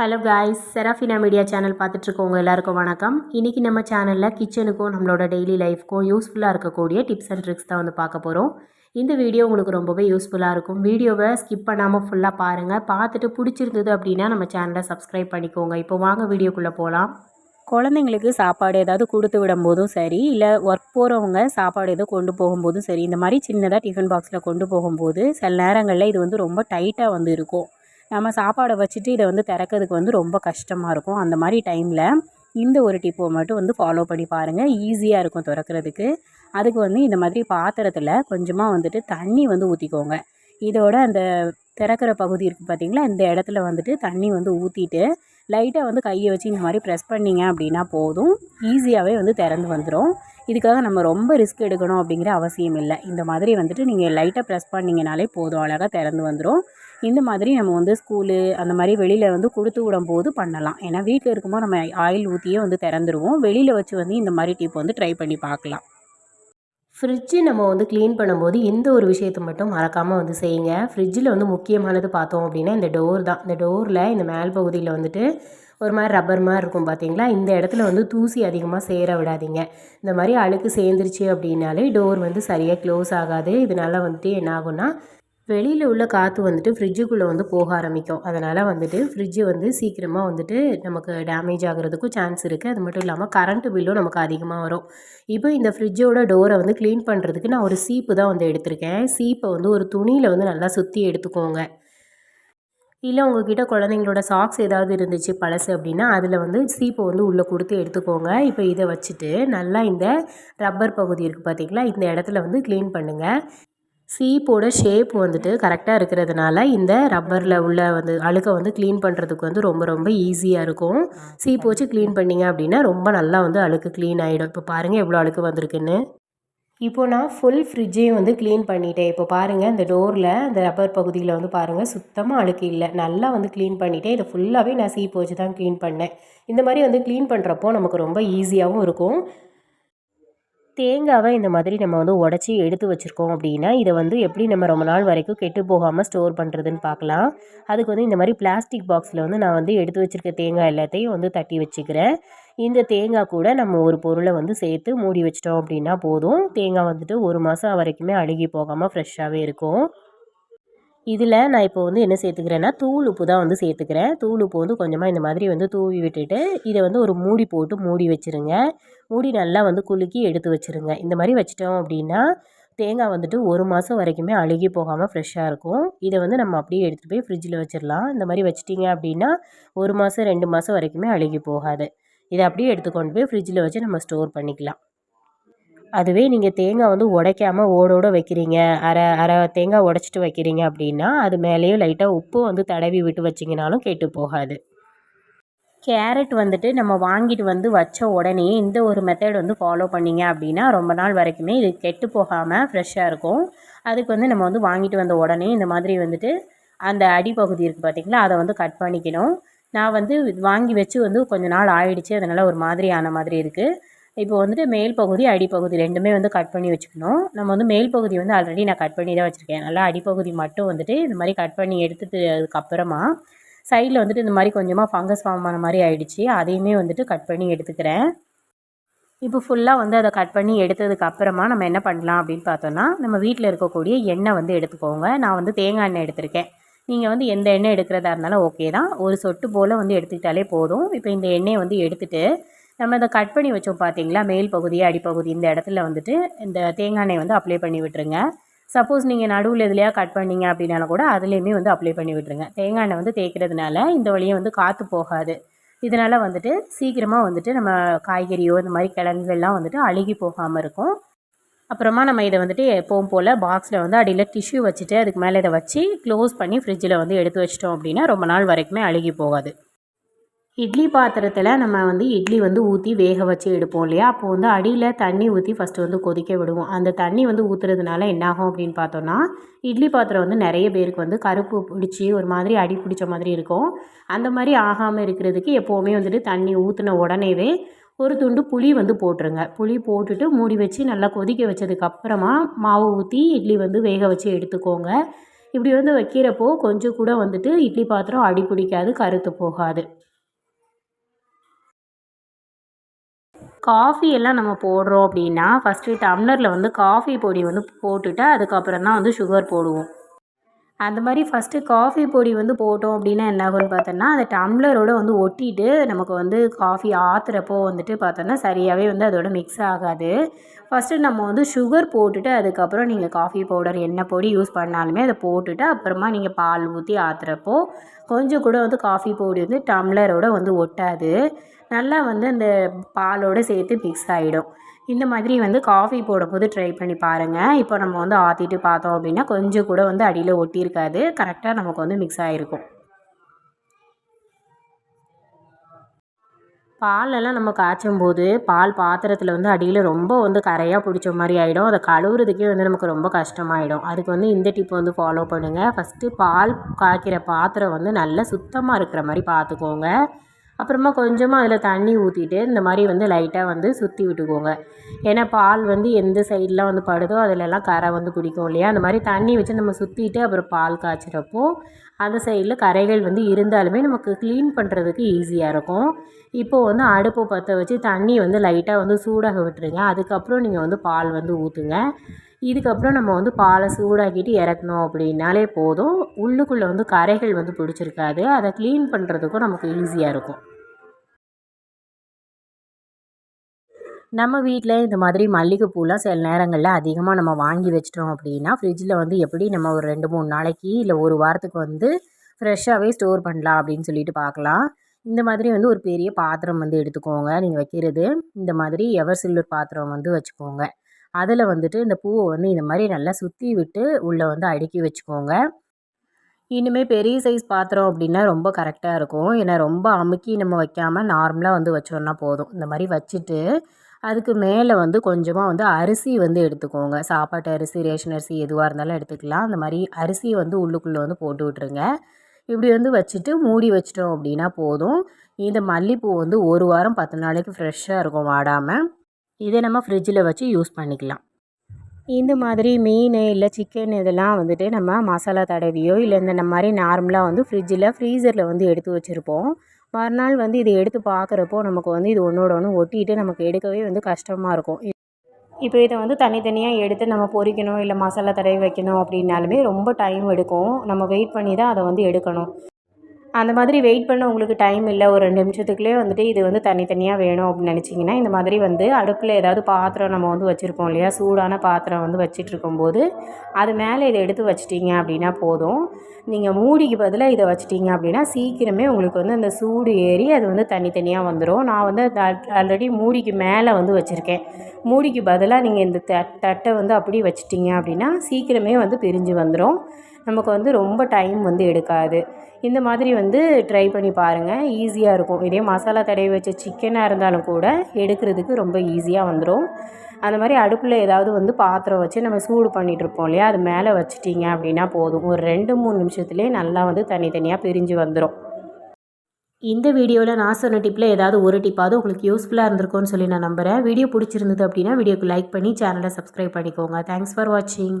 Hello guys Serafina media channel பார்த்துட்ருக்கோங்க எல்லாருக்கும் வணக்கம். இன்றைக்கி நம்ம சேனலில் கிச்சனுக்கும் நம்மளோட டெய்லி லைஃப்க்கும் யூஸ்ஃபுல்லாக இருக்கக்கூடிய டிப்ஸ் அண்ட் ட்ரிக்ஸ் தான் வந்து பார்க்க போகிறோம் இந்த வீடியோ உங்களுக்கு ரொம்பவே யூஸ்ஃபுல்லாக இருக்கும். வீடியோவை ஸ்கிப் பண்ணாமல் ஃபுல்லாக பாருங்கள் பார்த்துட்டு பிடிச்சிருந்தது அப்படின்னா நம்ம சேனலை சப்ஸ்கிரைப் பண்ணிக்கோங்க. இப்போ வாங்க வீடியோக்குள்ளே போகலாம் குழந்தைங்களுக்கு சாப்பாடு ஏதாவது கொடுத்து விடும்போதும் சரி இல்லை ஒர்க் போகிறவங்க சாப்பாடு ஏதோ கொண்டு போகும்போதும் சரி இந்த மாதிரி சின்னதாக டிஃபன் பாக்ஸில் கொண்டு போகும்போது சில நேரங்களில் இது வந்து ரொம்ப டைட்டாக வந்து இருக்கும். நம்ம சாப்பாடை வச்சுட்டு இதை வந்து திறக்கிறதுக்கு வந்து ரொம்ப கஷ்டமாக இருக்கும். அந்த மாதிரி டைமில் இந்த ஒரு டிப்பை மட்டும் வந்து ஃபாலோ பண்ணி பாருங்கள் ஈஸியாக இருக்கும் திறக்கிறதுக்கு. அதுக்கு வந்து இந்த மாதிரி பாத்திரத்தில் கொஞ்சமாக வந்துட்டு தண்ணி வந்து ஊற்றிக்கோங்க இதோட அந்த திறக்கிற பகுதி இருக்குது பார்த்தீங்களா இந்த இடத்துல வந்துட்டு தண்ணி வந்து ஊற்றிட்டு லைட்டாக வந்து கையை வச்சு இந்த மாதிரி ப்ரெஸ் பண்ணிங்க அப்படின்னா போதும். ஈஸியாகவே வந்து திறந்து வந்துடும் இதுக்காக நம்ம ரொம்ப ரிஸ்க் எடுக்கணும் அப்படிங்கிற அவசியம் இல்லை. இந்த மாதிரி வந்துட்டு நீங்கள் லைட்டாக ப்ரெஸ் பண்ணிங்கனாலே போதும். அழகாக திறந்து வந்துடும் இந்த மாதிரி நம்ம வந்து ஸ்கூலு அந்த மாதிரி வெளியில் வந்து கொடுத்து விடும்போது பண்ணலாம். ஏன்னா வீட்டில் இருக்கும்போது நம்ம ஆயில் ஊற்றியே வந்து திறந்துருவோம். வெளியில் வச்சு வந்து இந்த மாதிரி டிப் வந்து ட்ரை பண்ணி பார்க்கலாம். ஃப்ரிட்ஜு நம்ம வந்து க்ளீன் பண்ணும்போது எந்த ஒரு விஷயத்தை மட்டும் மறக்காமல் வந்து செய்யுங்க. ஃப்ரிட்ஜில் வந்து முக்கியமானது பார்த்தோம் அப்படின்னா இந்த டோர் தான். இந்த டோரில் இந்த மேல் பகுதியில் வந்துட்டு ஒரு மாதிரி ரப்பர் மாதிரி இருக்கும் பார்த்தீங்களா? இந்த இடத்துல வந்து தூசி அதிகமாக சேர விடாதீங்க. இந்த மாதிரி அழுக்கு சேர்ந்துருச்சு அப்படின்னாலே டோர் வந்து சரியாக க்ளோஸ் ஆகாது. இதனால் வந்துட்டு என்ன ஆகும்னா வெளியில் உள்ள காற்று வந்துட்டு ஃப்ரிட்ஜுக்குள்ளே வந்து போக ஆரம்பிக்கும். அதனால் வந்துட்டு ஃப்ரிட்ஜு வந்து சீக்கிரமாக வந்துட்டு நமக்கு டேமேஜ் ஆகிறதுக்கும் சான்ஸ் இருக்குது அது மட்டும் இல்லாமல் கரண்ட்டு பில்லும் நமக்கு அதிகமாக வரும். இப்போ இந்த ஃப்ரிட்ஜோட டோரை வந்து க்ளீன் பண்ணுறதுக்கு நான் ஒரு சீப்பு தான் வந்து எடுத்திருக்கேன். சீப்பை வந்து ஒரு துணியில் வந்து நல்லா சுற்றி எடுத்துக்கோங்க. இல்லை உங்ககிட்ட குழந்தைங்களோட சாக்ஸ் ஏதாவது இருந்துச்சு பழசு அப்படின்னா அதில் வந்து சீப்பை வந்து உள்ளே கொடுத்து எடுத்துக்கோங்க. இப்போ இதை வச்சுட்டு நல்லா இந்த ரப்பர் பகுதி இருக்குது பார்த்தீங்களா இந்த இடத்துல வந்து க்ளீன் பண்ணுங்கள் சீப்போட ஷேப் வந்துட்டு கரெக்டாக இருக்கிறதுனால இந்த ரப்பரில் உள்ள வந்து அழுக்கை வந்து க்ளீன் பண்ணுறதுக்கு வந்து ரொம்ப ரொம்ப ஈஸியாக இருக்கும். சீப்பு வச்சு க்ளீன் பண்ணிங்க அப்படின்னா ரொம்ப நல்லா வந்து அழுக்கு க்ளீன் ஆகிடும் இப்போ பாருங்கள் எவ்வளோ அழுக்கு வந்திருக்குன்னு. இப்போ நான் ஃபுல் ஃப்ரிட்ஜையும் வந்து க்ளீன் பண்ணிட்டேன். இப்போ பாருங்கள் இந்த டோரில் இந்த ரப்பர் பகுதியில் வந்து பாருங்கள் சுத்தமாக அழுக்கு இல்லை. நல்லா வந்து க்ளீன் பண்ணிவிட்டேன் இதை ஃபுல்லாகவே நான் சீப்பு வச்சு தான் க்ளீன் பண்ணேன். இந்த மாதிரி வந்து க்ளீன் பண்ணுறப்போ நமக்கு ரொம்ப ஈஸியாகவும் இருக்கும். தேங்காவை இந்த மாதிரி நம்ம வந்து உடச்சி எடுத்து வச்சுருக்கோம் அப்படின்னா இதை வந்து எப்படி நம்ம ரொம்ப நாள் வரைக்கும் கெட்டு போகாமல் ஸ்டோர் பண்ணுறதுன்னு பார்க்கலாம். அதுக்கு வந்து இந்த மாதிரி பிளாஸ்டிக் பாக்ஸில் வந்து நான் வந்து எடுத்து வச்சுருக்க தேங்காய் எல்லாத்தையும் வந்து தட்டி வச்சுக்கிறேன். இந்த தேங்காய் கூட நம்ம ஒரு பொருளை வந்து சேர்த்து மூடி வச்சிட்டோம் அப்படின்னா போதும். தேங்காய் வந்துட்டு ஒரு மாதம் வரைக்குமே அழுகி போகாமல் ஃப்ரெஷ்ஷாகவே இருக்கும். இதில் நான் இப்போ வந்து என்ன சேர்த்துக்கிறேன்னா தூள் உப்பு தான் வந்து சேர்த்துக்கிறேன். தூள் உப்பு வந்து கொஞ்சமாக இந்த மாதிரி வந்து தூவி விட்டுட்டு இதை வந்து ஒரு மூடி போட்டு மூடி வச்சுருங்க. மூடி நல்லா வந்து குலுக்கி எடுத்து வச்சுருங்க. இந்த மாதிரி வச்சிட்டோம் அப்படின்னா தேங்காய் வந்துட்டு ஒரு மாதம் வரைக்குமே அழுகி போகாமல் ஃப்ரெஷ்ஷாக இருக்கும். இதை வந்து நம்ம அப்படியே எடுத்துகிட்டு போய் ஃப்ரிட்ஜில் வச்சிடலாம். இந்த மாதிரி வச்சிட்டிங்க அப்படின்னா ஒரு மாதம் ரெண்டு மாதம் வரைக்குமே அழுகி போகாது. இதை அப்படியே எடுத்துக்கொண்டு போய் ஃப்ரிட்ஜில் வச்சு நம்ம ஸ்டோர் பண்ணிக்கலாம். அதுவே நீங்கள் தேங்காய் வந்து உடைக்காமல் ஓடோட வைக்கிறீங்க. அரை அரை தேங்காய் உடச்சிட்டு வைக்கிறீங்க அப்படின்னா அது மேலேயும் லைட்டாக உப்பு வந்து தடவி விட்டு வச்சிங்கனாலும் கெட்டு போகாது. கேரட் வந்துட்டு நம்ம வாங்கிட்டு வந்து வச்ச உடனே இந்த ஒரு மெத்தட் வந்து ஃபாலோ பண்ணிங்க அப்படின்னா ரொம்ப நாள் வரைக்குமே இது கெட்டு போகாமல் ஃப்ரெஷ்ஷாக இருக்கும். அதுக்கு வந்து நம்ம வந்து வாங்கிட்டு வந்த உடனே இந்த மாதிரி வந்துட்டு அந்த அடிப்பகுதி இருக்குது பார்த்திங்களா அதை வந்து கட் பண்ணிக்கணும். நான் வந்து வாங்கி வச்சு வந்து கொஞ்ச நாள் ஆயிடுச்சு அதனால் ஒரு மாதிரி ஆன மாதிரி இருக்குது இப்போ வந்துட்டு மேல் பகுதி அடிப்பகுதி ரெண்டுமே வந்து கட் பண்ணி வச்சுக்கணும். நம்ம வந்து மேல் பகுதி வந்து ஆல்ரெடி நான் கட் பண்ணி தான் வச்சுருக்கேன். நல்லா அடிப்பகுதி மட்டும் வந்துட்டு இந்த மாதிரி கட் பண்ணி எடுத்துட்டு அதுக்கப்புறமா சைடில் வந்துட்டு இந்த மாதிரி கொஞ்சமாக ஃபங்கஸ் ஃபார்ம் ஆன மாதிரி ஆகிடுச்சி அதையுமே வந்துட்டு கட் பண்ணி எடுத்துக்கிறேன். இப்போ ஃபுல்லாக வந்து அதை கட் பண்ணி எடுத்ததுக்கு அப்புறமா நம்ம என்ன பண்ணலாம் அப்படின்னு பார்த்தோன்னா நம்ம வீட்டில் இருக்கக்கூடிய எண்ணெய் வந்து எடுத்துக்கோங்க. நான் வந்து தேங்காய் எண்ணெய் எடுத்திருக்கேன். நீங்கள் வந்து எந்த எண்ணெய் எடுக்கிறதா இருந்தாலும் ஓகே தான். ஒரு சொட்டு போல் வந்து எடுத்துக்கிட்டாலே போதும். இப்போ இந்த எண்ணெயை வந்து எடுத்துகிட்டு நம்ம இதை கட் பண்ணி வச்சோம் பார்த்தீங்களா? மேல் பகுதி அடிப்பகுதி இந்த இடத்துல வந்துட்டு இந்த தேங்காய் எண்ணெய் வந்து அப்ளை பண்ணி விட்டுருங்க. சப்போஸ் நீங்கள் நடுவில் எதுலையா கட் பண்ணிங்க அப்படின்னாலும் கூட அதுலேயுமே வந்து அப்ளை பண்ணி விட்டுருங்க. தேங்காய் எண்ணெய் வந்து தேய்க்கிறதுனால இந்த வழியை வந்து காற்று போகாது. இதனால் வந்துட்டு சீக்கிரமாக வந்துட்டு நம்ம காய்கறியோ இந்த மாதிரி கிழங்குகள்லாம் வந்துட்டு அழுகி போகாமல் இருக்கும். அப்புறமா நம்ம இதை வந்துட்டு எப்பவும் போல் பாக்ஸில் வந்து அடியில் டிஷ்யூ வச்சுட்டு அதுக்கு மேலே இதை வச்சு க்ளோஸ் பண்ணி ஃப்ரிட்ஜில் வந்து எடுத்து வச்சிட்டோம் அப்படின்னா ரொம்ப நாள் வரைக்குமே அழுகி போகாது. இட்லி பாத்திரத்தில் நம்ம வந்து இட்லி வந்து ஊற்றி வேக வச்சு எடுப்போம் இல்லையா? அப்போது வந்து அடியில் தண்ணி ஊற்றி ஃபஸ்ட்டு வந்து கொதிக்க விடுவோம். அந்த தண்ணி வந்து ஊற்றுறதுனால என்னாகும் அப்படின்னு பார்த்தோன்னா இட்லி பாத்திரம் வந்து நிறைய பேருக்கு வந்து கருப்பு பிடிச்சி ஒரு மாதிரி அடி பிடிச்ச மாதிரி இருக்கும். அந்த மாதிரி ஆகாமல் இருக்கிறதுக்கு எப்போவுமே வந்துட்டு தண்ணி ஊற்றின உடனேவே ஒரு துண்டு புளி வந்து போட்டுருங்க. புளி போட்டுட்டு மூடி வச்சு நல்லா கொதிக்க வச்சதுக்கப்புறமா மாவு ஊற்றி இட்லி வந்து வேக வச்சு எடுத்துக்கோங்க. இப்படி வந்து வைக்கிறப்போ கொஞ்சம் கூட வந்துட்டு இட்லி பாத்திரம் அடி பிடிக்காது கருத்து போகாது. காஃபி எல்லாம் நம்ம போடுறோம் அப்படின்னா ஃபஸ்ட்டு டம்ளரில் வந்து காஃபி பொடி வந்து போட்டுட்டு அதுக்கப்புறம் தான் வந்து சுகர் போடுவோம். அந்த மாதிரி ஃபஸ்ட்டு காஃபி பொடி வந்து போட்டோம் அப்படின்னா என்ன ஆகும்னு பார்த்தோன்னா அந்த டம்ளரோட வந்து ஒட்டிட்டு நமக்கு வந்து காஃபி ஆற்றுறப்போ வந்துட்டு பார்த்தோன்னா சரியாகவே வந்து அதோட மிக்ஸ் ஆகாது. ஃபஸ்ட்டு நம்ம வந்து சுகர் போட்டுட்டு அதுக்கப்புறம் நீங்கள் காஃபி பவுடர் என்ன பொடி யூஸ் பண்ணாலுமே அதை போட்டுட்டு அப்புறமா நீங்கள் பால் ஊற்றி ஆற்றுறப்போ கொஞ்சம் கூட வந்து காஃபி பொடி வந்து டம்ளரோட வந்து ஒட்டாது. நல்லா வந்து அந்த பாலோடு சேர்த்து மிக்ஸ் ஆகிடும் இந்த மாதிரி வந்து காஃபி போடும்போது ட்ரை பண்ணி பாருங்கள் இப்போ நம்ம வந்து ஆற்றிட்டு பார்த்தோம் அப்படின்னா கொஞ்சம் கூட வந்து அடியில் ஒட்டியிருக்காது. கரெக்டாக நமக்கு வந்து மிக்ஸ் ஆகிருக்கும் பாலெல்லாம் நம்ம காய்ச்சும் போது பால் பாத்திரத்தில் வந்து அடியில் ரொம்ப வந்து கரையாக பிடிச்ச மாதிரி ஆகிடும் அதை கழுவுறதுக்கே வந்து நமக்கு ரொம்ப கஷ்டமாயிடும். அதுக்கு வந்து இந்த டிப் வந்து ஃபாலோ பண்ணுங்கள் ஃபஸ்ட்டு பால் காய்க்கிற பாத்திரம் வந்து நல்லா சுத்தமாக இருக்கிற மாதிரி பார்த்துக்கோங்க. அப்புறமா கொஞ்சமாக அதில் தண்ணி ஊற்றிட்டு இந்த மாதிரி வந்து லைட்டாக வந்து சுற்றி விட்டுக்கோங்க. ஏன்னா பால் வந்து எந்த சைட்லாம் வந்து படுதோ அதிலெல்லாம் கரை வந்து பிடிக்கும் இல்லையா? அந்த மாதிரி தண்ணி வச்சு நம்ம சுற்றிட்டு அப்புறம் பால் காய்ச்சிறப்போ அந்த சைடில் கரைகள் வந்து இருந்தாலுமே நமக்கு க்ளீன் பண்ணுறதுக்கு ஈஸியாக இருக்கும். இப்போது வந்து அடுப்பை பற்ற வச்சு தண்ணி வந்து லைட்டாக வந்து சூடாக விட்டுருங்க. அதுக்கப்புறம் நீங்கள் வந்து பால் வந்து ஊற்றுங்க இதுக்கப்புறம் நம்ம வந்து பாலை சூடாக்கிட்டு இறக்கணும் அப்படின்னாலே போதும். உள்ளுக்குள்ளே வந்து கரைகள் வந்து பிடிச்சிருக்காது. அதை க்ளீன் பண்ணுறதுக்கும் நமக்கு ஈஸியாக இருக்கும். நம்ம வீட்டில் இந்த மாதிரி மல்லிகைப்பூலாம் சில நேரங்களில் அதிகமாக நம்ம வாங்கி வச்சிட்டோம் அப்படின்னா ஃப்ரிட்ஜில் வந்து எப்படி நம்ம ஒரு ரெண்டு மூணு நாளைக்கு இல்லை ஒரு வாரத்துக்கு வந்து ஃப்ரெஷ்ஷாகவே ஸ்டோர் பண்ணலாம் அப்படின்னு சொல்லிட்டு பார்க்கலாம். இந்த மாதிரி வந்து ஒரு பெரிய பாத்திரம் வந்து எடுத்துக்கோங்க. நீங்கள் வைக்கிறது இந்த மாதிரி எவர் சில்வர் பாத்திரம் வந்து வச்சுக்கோங்க. அதில் வந்துட்டு இந்த பூவை வந்து இந்த மாதிரி நல்லா சுற்றி விட்டு உள்ளே வந்து அடுக்கி வச்சுக்கோங்க. இனிமேல் பெரிய சைஸ் பாத்திரம் அப்படின்னா ரொம்ப கரெக்டாக இருக்கும். ஏன்னா ரொம்ப அமுக்கி நம்ம வைக்காமல் நார்மலாக வந்து வச்சோன்னா போதும். இந்த மாதிரி வச்சுட்டு அதுக்கு மேலே வந்து கொஞ்சமாக வந்து அரிசி வந்து எடுத்துக்கோங்க. சாப்பாட்டு அரிசி ரேஷன் அரிசி எதுவாக இருந்தாலும் எடுத்துக்கலாம். அந்த மாதிரி அரிசியை வந்து உள்ளுக்குள்ளே வந்து போட்டு விட்ருங்க இப்படி வந்து வச்சுட்டு மூடி வச்சிட்டோம் அப்படின்னா போதும். இந்த மல்லிப்பூ வந்து ஒரு வாரம் பத்து நாளைக்கு ஃப்ரெஷ்ஷாக இருக்கும் வாடாமல் இதை நம்ம ஃப்ரிட்ஜில் வச்சு யூஸ் பண்ணிக்கலாம். இந்த மாதிரி மீன் இல்லை சிக்கன் இதெல்லாம் வந்துட்டு நம்ம மசாலா தடவியோ இல்லை இந்த மாதிரி நார்மலாக வந்து ஃப்ரிட்ஜில் ஃப்ரீசரில் வந்து எடுத்து வச்சுருப்போம். மறுநாள் வந்து இதை எடுத்து பார்க்குறப்போ நமக்கு வந்து இது ஒன்றோட ஒன்று ஒட்டிட்டு நமக்கு எடுக்கவே வந்து கஷ்டமாக இருக்கும். இப்போ இதை வந்து தனித்தனியாக எடுத்து நம்ம பொரிக்கணும் இல்லை மசாலா தடவி வைக்கணும் அப்படின்னாலுமே ரொம்ப டைம் எடுக்கும். நம்ம வெயிட் பண்ணி தான் அதை வந்து எடுக்கணும். அந்த மாதிரி வெயிட் பண்ண உங்களுக்கு டைம் இல்லை. ஒரு ரெண்டு நிமிஷத்துக்குள்ளே வந்துட்டு இது வந்து தனித்தனியாக வேணும் அப்படின்னு நினச்சிங்கன்னா இந்த மாதிரி வந்து அடுப்பில் ஏதாவது பாத்திரம் நம்ம வந்து வச்சுருப்போம் இல்லையா? சூடான பாத்திரம் வந்து வச்சுட்டு இருக்கும்போது அது மேலே இதை எடுத்து வச்சிட்டிங்க அப்படின்னா போதும். நீங்கள் மூடிக்கு பதிலாக இதை வச்சிட்டிங்க அப்படின்னா சீக்கிரமே உங்களுக்கு வந்து அந்த சூடு ஏறி அது வந்து தனித்தனியாக வந்துடும் நான் வந்து ஆல்ரெடி மூடிக்கு மேலே வந்து வச்சுருக்கேன். மூடிக்கு பதிலாக நீங்கள் இந்த தட்டை வந்து அப்படியே வச்சிட்டிங்க அப்படின்னா சீக்கிரமே வந்து பிரிஞ்சு வந்துடும் நமக்கு வந்து ரொம்ப டைம் வந்து எடுக்காது. இந்த மாதிரி வந்து ட்ரை பண்ணி பாருங்கள் ஈஸியாக இருக்கும். இதே மசாலா தடவி வச்ச சிக்கனாக இருந்தாலும் கூட எடுக்கிறதுக்கு ரொம்ப ஈஸியாக வந்துடும் அந்த மாதிரி அடுப்பில் ஏதாவது வந்து பாத்திரம் வச்சு நம்ம சூடு பண்ணிகிட்ருப்போம் இல்லையா? அது மேலே வச்சுட்டிங்க அப்படின்னா போதும். ஒரு ரெண்டு மூணு நிமிஷத்துலேயே நல்லா வந்து தனித்தனியாக பிரிஞ்சு வந்துடும் இந்த வீடியோவில் நான் சொன்ன டிப்பில் ஏதாவது ஒரு டிப்பாவது உங்களுக்கு யூஸ்ஃபுல்லாக இருந்திருக்கும்னு சொல்லி நான் நம்புகிறேன் வீடியோ பிடிச்சிருந்தது அப்படின்னா வீடியோக்கு லைக் பண்ணி சேனலை சப்ஸ்கிரைப் பண்ணிக்கோங்க. தேங்க்ஸ் ஃபார் வாட்சிங்